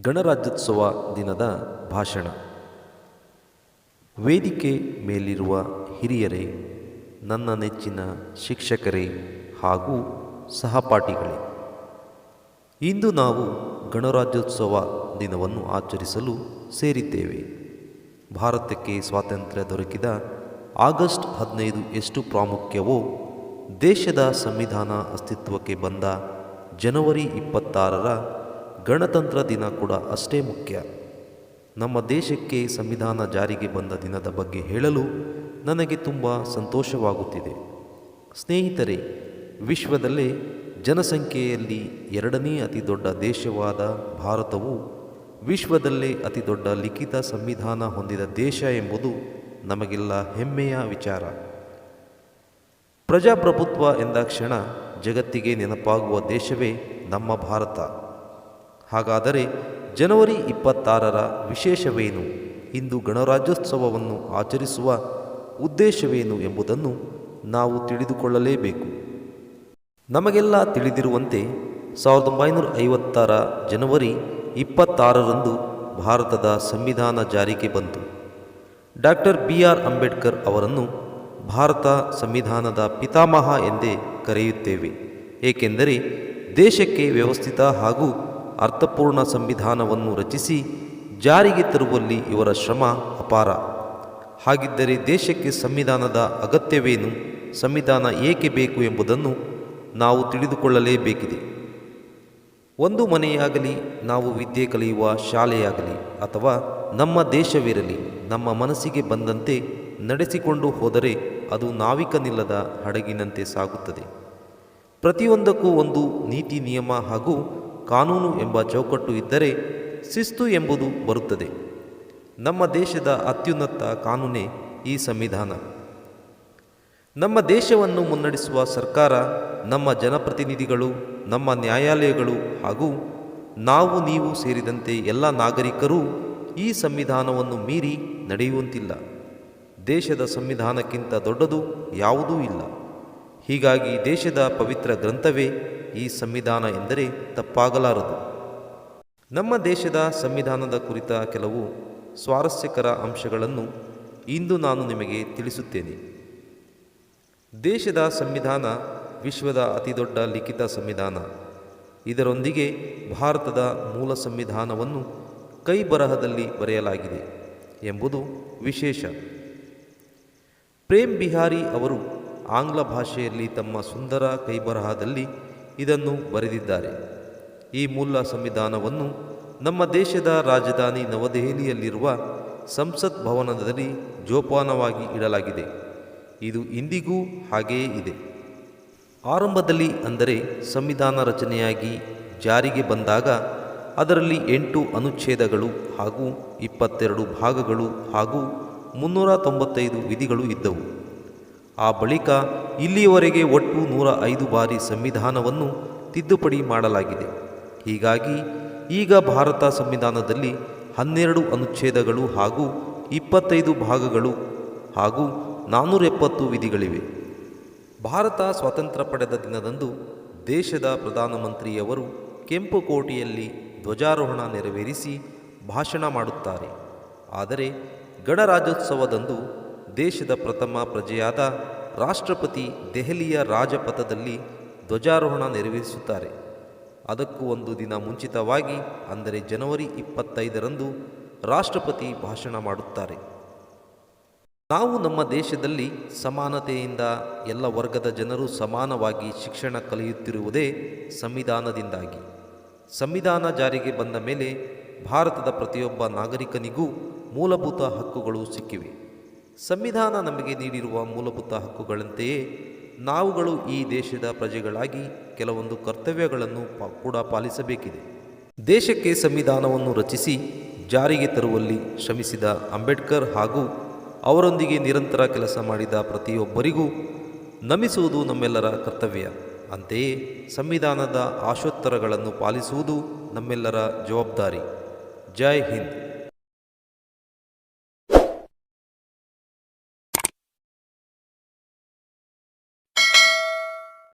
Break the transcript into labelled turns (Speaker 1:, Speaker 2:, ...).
Speaker 1: ಗಣರಾಜ್ಯೋತ್ಸವ ದಿನದ ಭಾಷಣ. ವೇದಿಕೆ ಮೇಲಿರುವ ಹಿರಿಯರೇ, ನನ್ನ ನೆಚ್ಚಿನ ಶಿಕ್ಷಕರೇ ಹಾಗೂ ಸಹಪಾಠಿಗಳೇ, ಇಂದು ನಾವು ಗಣರಾಜ್ಯೋತ್ಸವ ದಿನವನ್ನು ಆಚರಿಸಲು ಸೇರಿದ್ದೇವೆ. ಭಾರತಕ್ಕೆ ಸ್ವಾತಂತ್ರ್ಯ ದೊರಕಿದ ಆಗಸ್ಟ್ ಹದಿನೈದು ಎಷ್ಟು ಪ್ರಾಮುಖ್ಯವೋ, ದೇಶದ ಸಂವಿಧಾನ ಅಸ್ತಿತ್ವಕ್ಕೆ ಬಂದ ಜನವರಿ ಇಪ್ಪತ್ತಾರರ ಗಣತಂತ್ರ ದಿನ ಕೂಡ ಅಷ್ಟೇ ಮುಖ್ಯ. ನಮ್ಮ ದೇಶಕ್ಕೆ ಸಂವಿಧಾನ ಜಾರಿಗೆ ಬಂದ ದಿನದ ಬಗ್ಗೆ ಹೇಳಲು ನನಗೆ ತುಂಬ ಸಂತೋಷವಾಗುತ್ತಿದೆ. ಸ್ನೇಹಿತರೆ, ವಿಶ್ವದಲ್ಲೇ ಜನಸಂಖ್ಯೆಯಲ್ಲಿ ಎರಡನೇ ಅತಿ ದೊಡ್ಡ ದೇಶವಾದ ಭಾರತವು ವಿಶ್ವದಲ್ಲೇ ಅತಿ ದೊಡ್ಡ ಲಿಖಿತ ಸಂವಿಧಾನ ಹೊಂದಿದ ದೇಶ ಎಂಬುದು ನಮಗೆಲ್ಲ ಹೆಮ್ಮೆಯ ವಿಚಾರ. ಪ್ರಜಾಪ್ರಭುತ್ವ ಎಂದ ಕ್ಷಣ ಜಗತ್ತಿಗೆ ನೆನಪಾಗುವ ದೇಶವೇ ನಮ್ಮ ಭಾರತ. ಹಾಗಾದರೆ ಜನವರಿ ಇಪ್ಪತ್ತಾರರ ವಿಶೇಷವೇನು? ಇಂದು ಗಣರಾಜ್ಯೋತ್ಸವವನ್ನು ಆಚರಿಸುವ ಉದ್ದೇಶವೇನು ಎಂಬುದನ್ನು ನಾವು ತಿಳಿದುಕೊಳ್ಳಲೇಬೇಕು. ನಮಗೆಲ್ಲ ತಿಳಿದಿರುವಂತೆ ಸಾವಿರದ ಒಂಬೈನೂರ ಐವತ್ತರ ಜನವರಿ ಇಪ್ಪತ್ತಾರರಂದು ಭಾರತದ ಸಂವಿಧಾನ ಜಾರಿಗೆ ಬಂತು. ಡಾಕ್ಟರ್ ಬಿ ಆರ್ ಅಂಬೇಡ್ಕರ್ ಅವರನ್ನು ಭಾರತ ಸಂವಿಧಾನದ ಪಿತಾಮಹ ಎಂದೇ ಕರೆಯುತ್ತೇವೆ. ಏಕೆಂದರೆ ದೇಶಕ್ಕೆ ವ್ಯವಸ್ಥಿತ ಹಾಗೂ ಅರ್ಥಪೂರ್ಣ ಸಂವಿಧಾನವನ್ನು ರಚಿಸಿ ಜಾರಿಗೆ ತರುವಲ್ಲಿ ಇವರ ಶ್ರಮ ಅಪಾರ. ಹಾಗಿದ್ದರೆ ದೇಶಕ್ಕೆ ಸಂವಿಧಾನದ ಅಗತ್ಯವೇನು? ಸಂವಿಧಾನ ಏಕೆ ಬೇಕು ಎಂಬುದನ್ನು ನಾವು ತಿಳಿದುಕೊಳ್ಳಲೇಬೇಕಿದೆ. ಒಂದು ಮನೆಯಾಗಲಿ, ನಾವು ವಿದ್ಯೆ ಕಲಿಯುವ ಶಾಲೆಯಾಗಲಿ ಅಥವಾ ನಮ್ಮ ದೇಶವಿರಲಿ, ನಮ್ಮ ಮನಸ್ಸಿಗೆ ಬಂದಂತೆ ನಡೆಸಿಕೊಂಡು ಹೋದರೆ ಅದು ನಾವಿಕನಿಲ್ಲದ ಹಡಗಿನಂತೆ ಸಾಗುತ್ತದೆ. ಪ್ರತಿಯೊಂದಕ್ಕೂ ಒಂದು ನೀತಿ, ನಿಯಮ ಹಾಗೂ ಕಾನೂನು ಎಂಬ ಚೌಕಟ್ಟು ಇದ್ದರೆ ಶಿಸ್ತು ಎಂಬುದು ಬರುತ್ತದೆ. ನಮ್ಮ ದೇಶದ ಅತ್ಯುನ್ನತ ಕಾನೂನೇ ಈ ಸಂವಿಧಾನ. ನಮ್ಮ ದೇಶವನ್ನು ಮುನ್ನಡೆಸುವ ಸರ್ಕಾರ, ನಮ್ಮ ಜನಪ್ರತಿನಿಧಿಗಳು, ನಮ್ಮ ನ್ಯಾಯಾಲಯಗಳು ಹಾಗೂ ನಾವು ನೀವು ಸೇರಿದಂತೆ ಎಲ್ಲ ನಾಗರಿಕರೂ ಈ ಸಂವಿಧಾನವನ್ನು ಮೀರಿ ನಡೆಯುವಂತಿಲ್ಲ. ದೇಶದ ಸಂವಿಧಾನಕ್ಕಿಂತ ದೊಡ್ಡದು ಯಾವುದೂ ಇಲ್ಲ. ಹೀಗಾಗಿ ದೇಶದ ಪವಿತ್ರ ಗ್ರಂಥವೇ ಈ ಸಂವಿಧಾನ ಎಂದರೆ ತಪ್ಪಾಗಲಾರದು. ನಮ್ಮ ದೇಶದ ಸಂವಿಧಾನದ ಕುರಿತ ಕೆಲವು ಸ್ವಾರಸ್ಯಕರ ಅಂಶಗಳನ್ನು ಇಂದು ನಾನು ನಿಮಗೆ ತಿಳಿಸುತ್ತೇನೆ. ದೇಶದ ಸಂವಿಧಾನ ವಿಶ್ವದ ಅತಿದೊಡ್ಡ ಲಿಖಿತ ಸಂವಿಧಾನ. ಇದರೊಂದಿಗೆ ಭಾರತದ ಮೂಲ ಸಂವಿಧಾನವನ್ನು ಕೈ ಬರಹದಲ್ಲಿ ಬರೆಯಲಾಗಿದೆ ಎಂಬುದು ವಿಶೇಷ. ಪ್ರೇಮ್ ಬಿಹಾರಿ ಅವರು ಆಂಗ್ಲ ಭಾಷೆಯಲ್ಲಿ ತಮ್ಮ ಸುಂದರ ಕೈಬರಹದಲ್ಲಿ ಇದನ್ನು ಬರೆದಿದ್ದಾರೆ. ಈ ಮೂಲ ಸಂವಿಧಾನವನ್ನು ನಮ್ಮ ದೇಶದ ರಾಜಧಾನಿ ನವದೆಹಲಿಯಲ್ಲಿರುವ ಸಂಸತ್ ಭವನದಲ್ಲಿ ಜೋಪಾನವಾಗಿ ಇಡಲಾಗಿದೆ. ಇದು ಇಂದಿಗೂ ಹಾಗೆಯೇ ಇದೆ. ಆರಂಭದಲ್ಲಿ ಅಂದರೆ ಸಂವಿಧಾನ ರಚನೆಯಾಗಿ ಜಾರಿಗೆ ಬಂದಾಗ ಅದರಲ್ಲಿ ಎಂಟು ಅನುಚ್ಛೇದಗಳು ಹಾಗೂ ಇಪ್ಪತ್ತೆರಡು ಭಾಗಗಳು ಹಾಗೂ ಮುನ್ನೂರ ತೊಂಬತ್ತೈದು ವಿಧಿಗಳು ಇದ್ದವು. ಆ ಬಳಿಕ ಇಲ್ಲಿಯವರೆಗೆ ಒಟ್ಟು ನೂರ ಐದು ಬಾರಿ ಸಂವಿಧಾನವನ್ನು ತಿದ್ದುಪಡಿ ಮಾಡಲಾಗಿದೆ. ಹೀಗಾಗಿ ಈಗ ಭಾರತ ಸಂವಿಧಾನದಲ್ಲಿ ಹನ್ನೆರಡು ಅನುಚ್ಛೇದಗಳು ಹಾಗೂ ಇಪ್ಪತ್ತೈದು ಭಾಗಗಳು ಹಾಗೂ ನಾನ್ನೂರ ಎಪ್ಪತ್ತು ವಿಧಿಗಳಿವೆ. ಭಾರತ ಸ್ವಾತಂತ್ರ್ಯ ಪಡೆದ ದಿನದಂದು ದೇಶದ ಪ್ರಧಾನಮಂತ್ರಿಯವರು ಕೆಂಪು ಕೋಟೆಯಲ್ಲಿ ಧ್ವಜಾರೋಹಣ ನೆರವೇರಿಸಿ ಭಾಷಣ ಮಾಡುತ್ತಾರೆ. ಆದರೆ ಗಣರಾಜ್ಯೋತ್ಸವದಂದು ದೇಶದ ಪ್ರಥಮ ಪ್ರಜೆಯಾದ ರಾಷ್ಟ್ರಪತಿ ದೆಹಲಿಯ ರಾಜಪಥದಲ್ಲಿ ಧ್ವಜಾರೋಹಣ ನೆರವೇರಿಸುತ್ತಾರೆ. ಅದಕ್ಕೂ ಒಂದು ದಿನ ಮುಂಚಿತವಾಗಿ, ಅಂದರೆ ಜನವರಿ ಇಪ್ಪತ್ತೈದರಂದು, ರಾಷ್ಟ್ರಪತಿ ಭಾಷಣ ಮಾಡುತ್ತಾರೆ. ನಾವು ನಮ್ಮ ದೇಶದಲ್ಲಿ ಸಮಾನತೆಯಿಂದ ಎಲ್ಲ ವರ್ಗದ ಜನರು ಸಮಾನವಾಗಿ ಶಿಕ್ಷಣ ಕಲಿಯುತ್ತಿರುವುದೇ ಸಂವಿಧಾನದಿಂದಾಗಿ. ಸಂವಿಧಾನ ಜಾರಿಗೆ ಬಂದ ಮೇಲೆ ಭಾರತದ ಪ್ರತಿಯೊಬ್ಬ ನಾಗರಿಕನಿಗೂ ಮೂಲಭೂತ ಹಕ್ಕುಗಳು ಸಿಕ್ಕಿವೆ. ಸಂವಿಧಾನ ನಮಗೆ ನೀಡಿರುವ ಮೂಲಭೂತ ಹಕ್ಕುಗಳಂತೆಯೇ ನಾವುಗಳು ಈ ದೇಶದ ಪ್ರಜೆಗಳಾಗಿ ಕೆಲವೊಂದು ಕರ್ತವ್ಯಗಳನ್ನು ಕೂಡ ಪಾಲಿಸಬೇಕಿದೆ. ದೇಶಕ್ಕೆ ಸಂವಿಧಾನವನ್ನು ರಚಿಸಿ ಜಾರಿಗೆ ತರುವಲ್ಲಿ ಶ್ರಮಿಸಿದ ಅಂಬೇಡ್ಕರ್ ಹಾಗೂ ಅವರೊಂದಿಗೆ ನಿರಂತರ ಕೆಲಸ ಮಾಡಿದ ಪ್ರತಿಯೊಬ್ಬರಿಗೂ ನಮಿಸುವುದು ನಮ್ಮೆಲ್ಲರ ಕರ್ತವ್ಯ. ಅಂತೆಯೇ ಸಂವಿಧಾನದ ಆಶೋತ್ತರಗಳನ್ನು ಪಾಲಿಸುವುದು ನಮ್ಮೆಲ್ಲರ ಜವಾಬ್ದಾರಿ. ಜೈ ಹಿಂದ್.